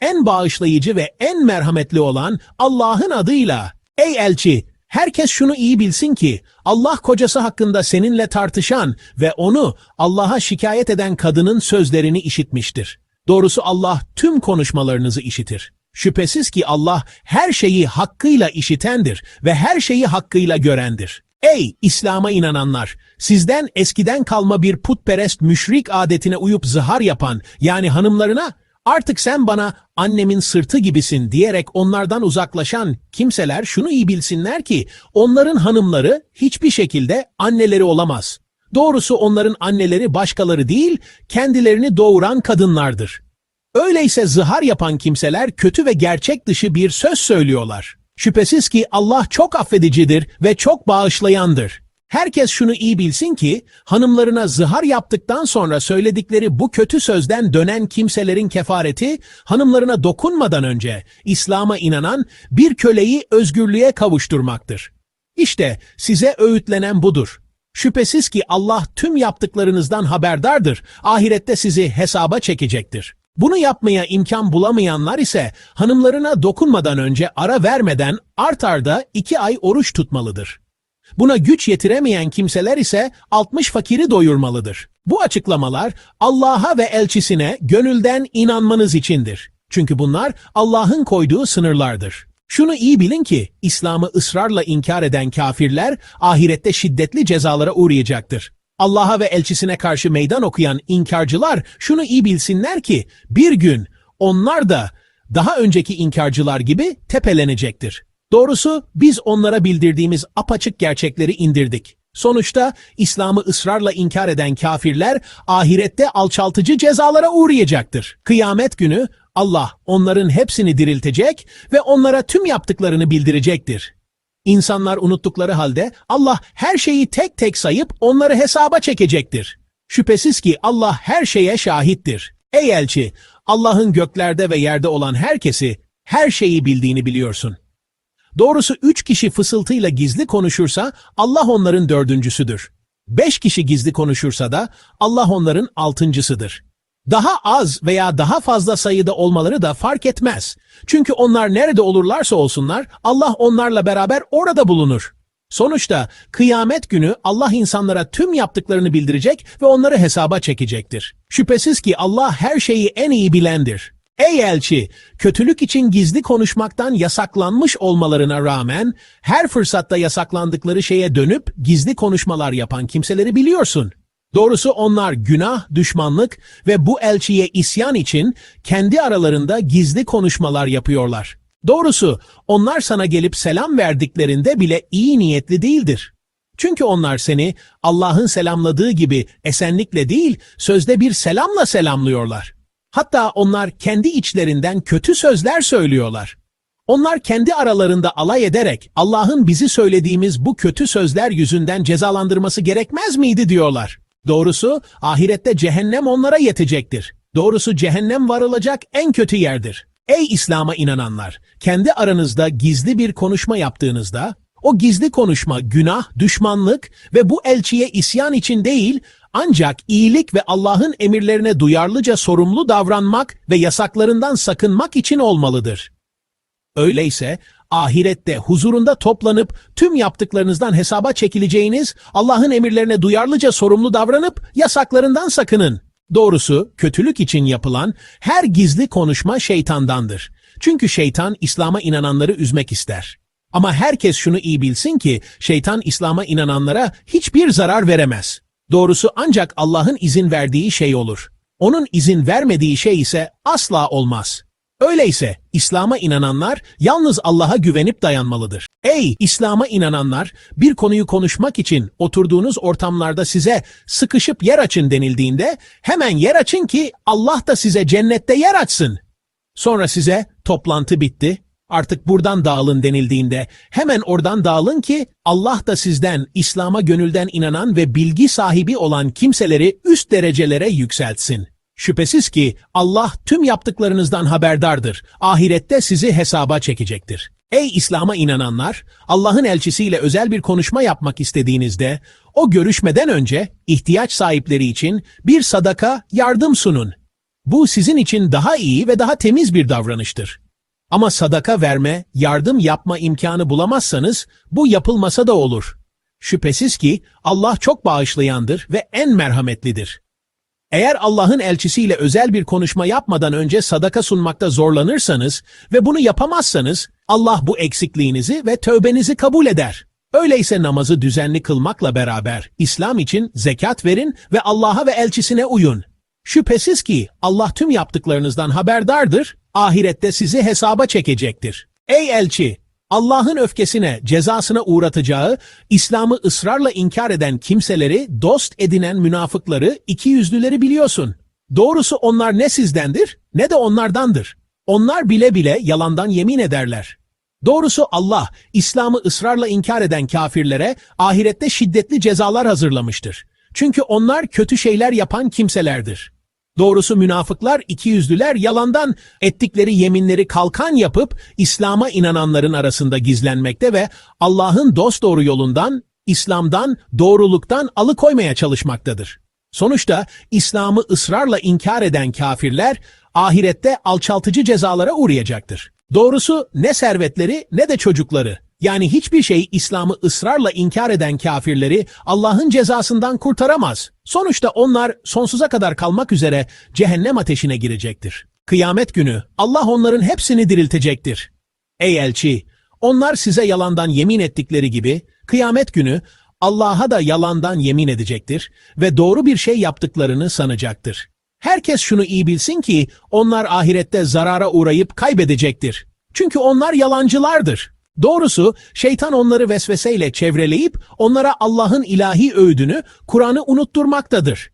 en bağışlayıcı ve en merhametli olan Allah'ın adıyla. Ey elçi, herkes şunu iyi bilsin ki Allah kocası hakkında seninle tartışan ve onu Allah'a şikayet eden kadının sözlerini işitmiştir. Doğrusu Allah tüm konuşmalarınızı işitir. Şüphesiz ki Allah her şeyi hakkıyla işitendir ve her şeyi hakkıyla görendir. Ey İslam'a inananlar! Sizden eskiden kalma bir putperest müşrik adetine uyup zihar yapan yani hanımlarına artık sen bana annemin sırtı gibisin diyerek onlardan uzaklaşan kimseler şunu iyi bilsinler ki onların hanımları hiçbir şekilde anneleri olamaz. Doğrusu onların anneleri başkaları değil, kendilerini doğuran kadınlardır. Öyleyse zihar yapan kimseler kötü ve gerçek dışı bir söz söylüyorlar. Şüphesiz ki Allah çok affedicidir ve çok bağışlayandır. Herkes şunu iyi bilsin ki, hanımlarına zihar yaptıktan sonra söyledikleri bu kötü sözden dönen kimselerin kefareti, hanımlarına dokunmadan önce İslam'a inanan bir köleyi özgürlüğe kavuşturmaktır. İşte size öğütlenen budur. Şüphesiz ki Allah tüm yaptıklarınızdan haberdardır, ahirette sizi hesaba çekecektir. Bunu yapmaya imkan bulamayanlar ise hanımlarına dokunmadan önce ara vermeden art arda iki ay oruç tutmalıdır. Buna güç yetiremeyen kimseler ise 60 fakiri doyurmalıdır. Bu açıklamalar Allah'a ve elçisine gönülden inanmanız içindir. Çünkü bunlar Allah'ın koyduğu sınırlardır. Şunu iyi bilin ki İslam'ı ısrarla inkar eden kafirler ahirette şiddetli cezalara uğrayacaktır. Allah'a ve elçisine karşı meydan okuyan inkarcılar şunu iyi bilsinler ki bir gün onlar da daha önceki inkarcılar gibi tepelenecektir. Doğrusu biz onlara bildirdiğimiz apaçık gerçekleri indirdik. Sonuçta İslam'ı ısrarla inkar eden kafirler ahirette alçaltıcı cezalara uğrayacaktır. Kıyamet günü Allah onların hepsini diriltecek ve onlara tüm yaptıklarını bildirecektir. İnsanlar unuttukları halde Allah her şeyi tek tek sayıp onları hesaba çekecektir. Şüphesiz ki Allah her şeye şahittir. Ey elçi, Allah'ın göklerde ve yerde olan herkesi, her şeyi bildiğini biliyorsun. Doğrusu üç kişi fısıltıyla gizli konuşursa Allah onların dördüncüsüdür. Beş kişi gizli konuşursa da Allah onların altıncısıdır. Daha az veya daha fazla sayıda olmaları da fark etmez. Çünkü onlar nerede olurlarsa olsunlar Allah onlarla beraber orada bulunur. Sonuçta kıyamet günü Allah insanlara tüm yaptıklarını bildirecek ve onları hesaba çekecektir. Şüphesiz ki Allah her şeyi en iyi bilendir. Ey elçi, kötülük için gizli konuşmaktan yasaklanmış olmalarına rağmen her fırsatta yasaklandıkları şeye dönüp gizli konuşmalar yapan kimseleri biliyorsun. Doğrusu onlar günah, düşmanlık ve bu elçiye isyan için kendi aralarında gizli konuşmalar yapıyorlar. Doğrusu onlar sana gelip selam verdiklerinde bile iyi niyetli değildir. Çünkü onlar seni Allah'ın selamladığı gibi esenlikle değil, sözde bir selamla selamlıyorlar. Hatta onlar kendi içlerinden kötü sözler söylüyorlar. Onlar kendi aralarında alay ederek Allah'ın bizi söylediğimiz bu kötü sözler yüzünden cezalandırması gerekmez miydi diyorlar. Doğrusu ahirette cehennem onlara yetecektir. Doğrusu cehennem varılacak en kötü yerdir. Ey İslam'a inananlar! Kendi aranızda gizli bir konuşma yaptığınızda, o gizli konuşma günah, düşmanlık ve bu elçiye isyan için değil, ancak iyilik ve Allah'ın emirlerine duyarlıca sorumlu davranmak ve yasaklarından sakınmak için olmalıdır. Öyleyse ahirette huzurunda toplanıp tüm yaptıklarınızdan hesaba çekileceğiniz Allah'ın emirlerine duyarlıca sorumlu davranıp yasaklarından sakının. Doğrusu kötülük için yapılan her gizli konuşma şeytandandır. Çünkü şeytan İslam'a inananları üzmek ister. Ama herkes şunu iyi bilsin ki şeytan İslam'a inananlara hiçbir zarar veremez. Doğrusu ancak Allah'ın izin verdiği şey olur. Onun izin vermediği şey ise asla olmaz. Öyleyse İslam'a inananlar yalnız Allah'a güvenip dayanmalıdır. Ey İslam'a inananlar bir konuyu konuşmak için oturduğunuz ortamlarda size sıkışıp yer açın denildiğinde hemen yer açın ki Allah da size cennette yer açsın. Sonra size toplantı bitti, artık buradan dağılın denildiğinde hemen oradan dağılın ki Allah da sizden İslam'a gönülden inanan ve bilgi sahibi olan kimseleri üst derecelere yükseltsin. Şüphesiz ki Allah tüm yaptıklarınızdan haberdardır. Ahirette sizi hesaba çekecektir. Ey İslam'a inananlar, Allah'ın elçisiyle özel bir konuşma yapmak istediğinizde, o görüşmeden önce ihtiyaç sahipleri için bir sadaka, yardım sunun. Bu sizin için daha iyi ve daha temiz bir davranıştır. Ama sadaka verme, yardım yapma imkanı bulamazsanız bu yapılmasa da olur. Şüphesiz ki Allah çok bağışlayandır ve en merhametlidir. Eğer Allah'ın elçisiyle özel bir konuşma yapmadan önce sadaka sunmakta zorlanırsanız ve bunu yapamazsanız Allah bu eksikliğinizi ve tövbenizi kabul eder. Öyleyse namazı düzenli kılmakla beraber İslam için zekat verin ve Allah'a ve elçisine uyun. Şüphesiz ki Allah tüm yaptıklarınızdan haberdardır, ahirette sizi hesaba çekecektir. Ey elçi! Allah'ın öfkesine, cezasına uğratacağı, İslam'ı ısrarla inkar eden kimseleri, dost edinen münafıkları, ikiyüzlüleri biliyorsun. Doğrusu onlar ne sizdendir, ne de onlardandır. Onlar bile bile yalandan yemin ederler. Doğrusu Allah, İslam'ı ısrarla inkar eden kafirlere ahirette şiddetli cezalar hazırlamıştır. Çünkü onlar kötü şeyler yapan kimselerdir. Doğrusu münafıklar, ikiyüzlüler yalandan ettikleri yeminleri kalkan yapıp İslam'a inananların arasında gizlenmekte ve Allah'ın dosdoğru yolundan, İslam'dan, doğruluktan alıkoymaya çalışmaktadır. Sonuçta İslam'ı ısrarla inkar eden kafirler ahirette alçaltıcı cezalara uğrayacaktır. Doğrusu ne servetleri ne de çocukları yani hiçbir şey İslam'ı ısrarla inkar eden kafirleri Allah'ın cezasından kurtaramaz. Sonuçta onlar sonsuza kadar kalmak üzere cehennem ateşine girecektir. Kıyamet günü Allah onların hepsini diriltecektir. Ey elçi! Onlar size yalandan yemin ettikleri gibi kıyamet günü Allah'a da yalandan yemin edecektir ve doğru bir şey yaptıklarını sanacaktır. Herkes şunu iyi bilsin ki onlar ahirette zarara uğrayıp kaybedecektir. Çünkü onlar yalancılardır. Doğrusu şeytan onları vesveseyle çevreleyip onlara Allah'ın ilahi öğüdünü, Kur'an'ı unutturmaktadır.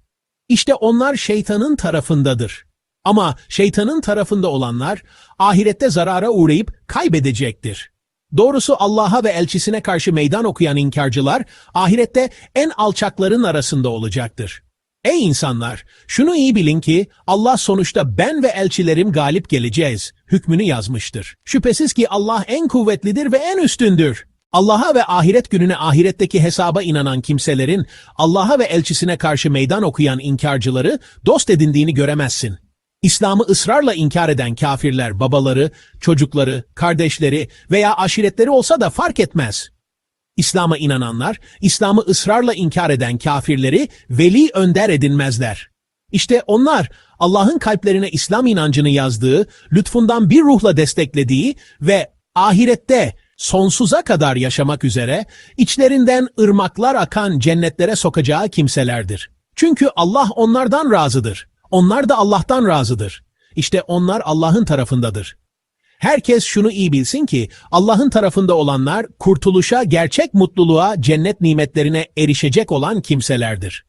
İşte onlar şeytanın tarafındadır. Ama şeytanın tarafında olanlar ahirette zarara uğrayıp kaybedecektir. Doğrusu Allah'a ve elçisine karşı meydan okuyan inkarcılar ahirette en alçakların arasında olacaktır. Ey insanlar! Şunu iyi bilin ki Allah sonuçta ben ve elçilerim galip geleceğiz hükmünü yazmıştır. Şüphesiz ki Allah en kuvvetlidir ve en üstündür. Allah'a ve ahiret gününe ahiretteki hesaba inanan kimselerin Allah'a ve elçisine karşı meydan okuyan inkarcıları dost edindiğini göremezsin. İslam'ı ısrarla inkar eden kafirler babaları, çocukları, kardeşleri veya aşiretleri olsa da fark etmez. İslam'a inananlar, İslam'ı ısrarla inkar eden kafirleri veli önder edinmezler. İşte onlar Allah'ın kalplerine İslam inancını yazdığı, lütfundan bir ruhla desteklediği ve ahirette sonsuza kadar yaşamak üzere içlerinden ırmaklar akan cennetlere sokacağı kimselerdir. Çünkü Allah onlardan razıdır. Onlar da Allah'tan razıdır. İşte onlar Allah'ın tarafındadır. Herkes şunu iyi bilsin ki Allah'ın tarafında olanlar kurtuluşa, gerçek mutluluğa, cennet nimetlerine erişecek olan kimselerdir.